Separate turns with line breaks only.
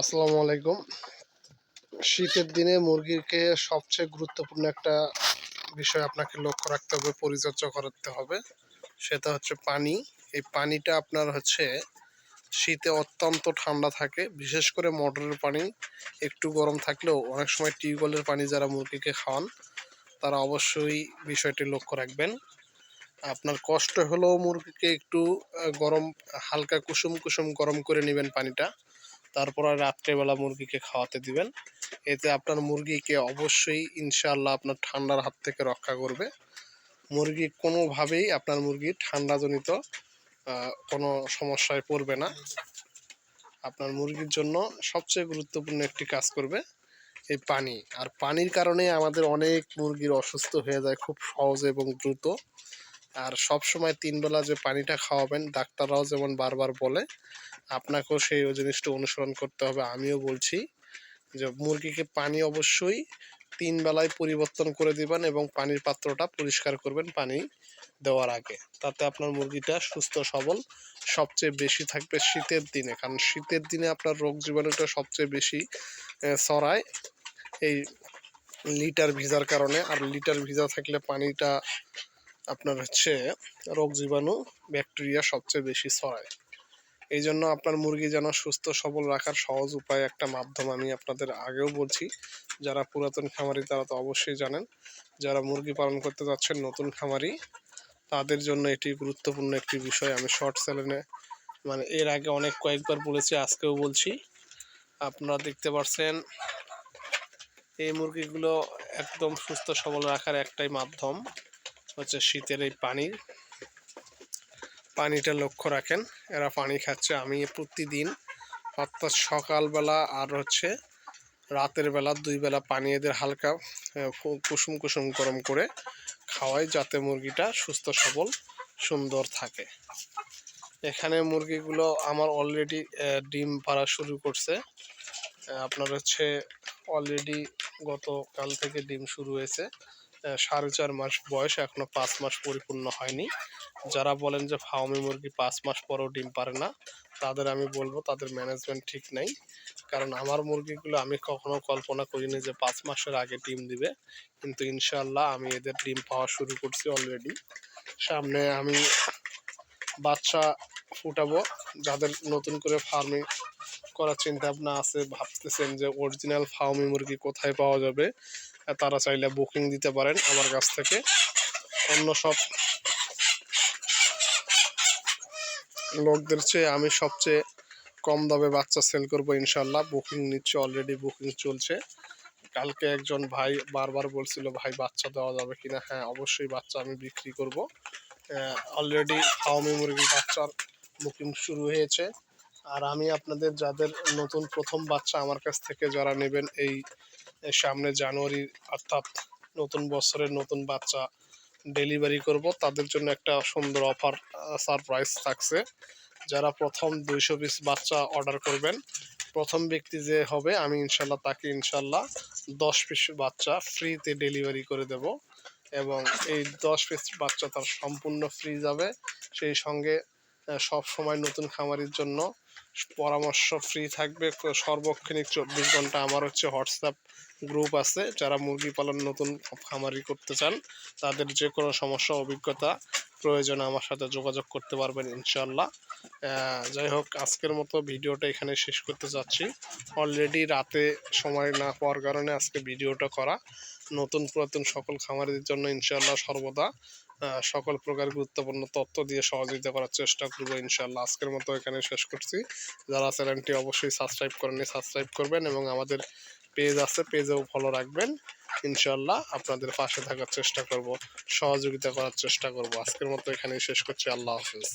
আসসালামু আলাইকুম। শীতের দিনে মুরগিকে সবচেয়ে গুরুত্বপূর্ণ একটা বিষয় আপনাকে লক্ষ্য রাখতে হবে, পরিচর্যা করতে হবে। সেটা হচ্ছে পানি। এই পানিটা আপনার হচ্ছে শীতে অত্যন্ত ঠান্ডা থাকে, বিশেষ করে মোটরের পানি। একটু গরম থাকলেও অনেক সময় টিউবওয়েলের পানি যারা মুরগিকে খাওয়ান, তারা অবশ্যই বিষয়টি লক্ষ্য রাখবেন। আপনার কষ্ট হলেও মুরগিকে একটু গরম, হালকা কুসুম কুসুম গরম করে নেবেন পানিটা। তারপর রাত্রেবেলা মুরগিকে খাওয়াতে দিবেন। এতে আপনার মুরগিকে অবশ্যই ইনশাআল্লাহ আপনার ঠান্ডার হাত থেকে রক্ষা করবে। মুরগি কোনোভাবেই আপনার মুরগি ঠান্ডাজনিত কোনো সমস্যায় পড়বে না। আপনার মুরগির জন্য সবচেয়ে গুরুত্বপূর্ণ একটি কাজ করবে এই পানি। আর পানির কারণে আমাদের অনেক মুরগির অসুস্থ হয়ে যায় খুব সহজে এবং দ্রুত। আর সব সময় তিন বেলা যে পানিটা খাওয়াবেন, ডাক্তাররাও যেমন বারবার বলে, আপনাকেও সেই ওই জিনিসটা অনুসরণ করতে হবে। আমিও বলছি যে মুরগিকে পানি অবশ্যই তিন বেলায় পরিবর্তন করে দিবেন এবং পানির পাত্রটা পরিষ্কার করবেন পানি দেওয়ার আগে। তাতে আপনার মুরগিটা সুস্থ, সবল, সবচেয়ে বেশি থাকবে শীতের দিনে। কারণ শীতের দিনে আপনার রোগ জীবাণুটা সবচেয়ে বেশি ছড়ায় এই লিটার ভিজার কারণে। আর লিটার ভিজা থাকলে পানিটা আপনার হচ্ছে রোগ জীবাণু, ব্যাকটেরিয়া সবচেয়ে বেশি ছড়ায়। এই জন্য আপনার মুরগি যেন সুস্থ, সবল রাখার সহজ উপায় একটা মাধ্যম আমি আপনাদের আগেও বলছি। যারা পুরাতন খামারি, তারা তো অবশ্যই জানেন। যারা মুরগি পালন করতে যাচ্ছেন নতুন খামারি, তাদের জন্য এটি গুরুত্বপূর্ণ একটি বিষয়। আমি শর্ট চ্যানেলে মানে এর আগে অনেক কয়েকবার বলেছি, আজকেও বলছি। আপনারা দেখতে পাচ্ছেন এই মুরগিগুলো একদম সুস্থ, সবল রাখার একটাই মাধ্যম। হচ্ছে শীতের এই পানির পানিটা লক্ষ্য রাখেন, এরা পানি খাচ্ছে। আমি প্রতিদিন অর্থাৎ সকালবেলা আর হচ্ছে রাতের বেলা দুই বেলা পানি এদের হালকা কুসুম কুসুম গরম করে খাওয়াই যাতে মুরগিটা সুস্থ, সবল, সুন্দর থাকে। এখানে মুরগিগুলো আমার অলরেডি ডিম পাড়া শুরু করছে। আপনার হচ্ছে অলরেডি গতকাল থেকে ডিম শুরু হয়েছে। সাড়ে চার মাস বয়স, এখনও পাঁচ মাস পরিপূর্ণ হয়নি। যারা বলেন যে ফার্মি মুরগি পাঁচ মাস পরেও ডিম পারে না, তাদের আমি বলব তাদের ম্যানেজমেন্ট ঠিক নেই। কারণ আমার মুরগিগুলো আমি কখনো কল্পনা করিনি যে পাঁচ মাসের আগে ডিম দিবে। কিন্তু ইনশাল্লাহ আমি এদের ডিম পাওয়া শুরু করছি অলরেডি সামনে আমি বাচ্চা ফুটাবো, যাদের নতুন করে ফার্মিং করার চিন্তা ভাবনা আছে, ভাবতেছেন যে অরিজিনাল ফার্মি মুরগি কোথায় পাওয়া যাবে তারা চাইলে বুকিং দিতে পারেন আমার কাছ থেকে। অন্য সব লোকদের চেয়ে আমি সবচেয়ে কম দামে বাচ্চা সেল করব ইনশাল্লাহ বুকিং নিচ্ছে অলরেডি বুকিং চলছে। কালকে একজন ভাই বারবার বলছিল, ভাই, বাচ্চা দেওয়া যাবে কিনা? হ্যাঁ অবশ্যই বাচ্চা আমি বিক্রি করব। অলরেডি ফার্মি মুরগির বাচ্চার বুকিং শুরু হয়েছে। আর আমি আপনাদের যাদের নতুন প্রথম বাচ্চা আমার কাছ থেকে যারা নেবেন এই সামনে জানুয়ারি, অর্থাৎ নতুন বছরের নতুন বাচ্চা ডেলিভারি করব, তাদের জন্য একটা সুন্দর অফার সারপ্রাইজ থাকছে। যারা প্রথম দুইশো পিস বাচ্চা অর্ডার করবেন, প্রথম ব্যক্তি যে হবে, আমি ইনশাল্লাহ, তাকে ইনশাল্লাহ দশ পিস বাচ্চা ফ্রিতে ডেলিভারি করে দেব এবং এই দশ পিস বাচ্চা তার সম্পূর্ণ ফ্রি যাবে। সেই সঙ্গে সব সময় নতুন খামারির জন্য পরামর্শ ফ্রি থাকবে। সর্বক্ষণিক চব্বিশ ঘণ্টা আমার হচ্ছে হোয়াটসঅ্যাপ গ্রুপ আছে। যারা মুরগি পালন নতুন খামারি করতে চান, তাদের যে কোনো সমস্যা, অভিজ্ঞতা প্রয়োজনে আমার সাথে যোগাযোগ করতে পারবেন ইনশাল্লাহ যাই হোক, আজকের মতো ভিডিওটা এখানে শেষ করতে চাচ্ছি অলরেডি রাতে সময় না পাওয়ার কারণে আজকে ভিডিওটা করা। নতুন পুরাতন সকল খামারিদের জন্য ইনশাল্লাহ সর্বদা সকল প্রকার গুরুত্বপূর্ণ তথ্য দিয়ে সহযোগিতা করার চেষ্টা করব ইনশাল্লাহ আজকের মতো এখানে শেষ করছি। যারা চ্যানেলটি অবশ্যই সাবস্ক্রাইব করেননি, সাবস্ক্রাইব করবেন এবং আমাদের পেজ আছে, পেজেও ফলো রাখবেন। ইনশাল্লাহ আপনাদের পাশে থাকার চেষ্টা করব, সহযোগিতা করার চেষ্টা করব। আজকের মতো এখানেই শেষ করছি। আল্লাহ হাফিজ।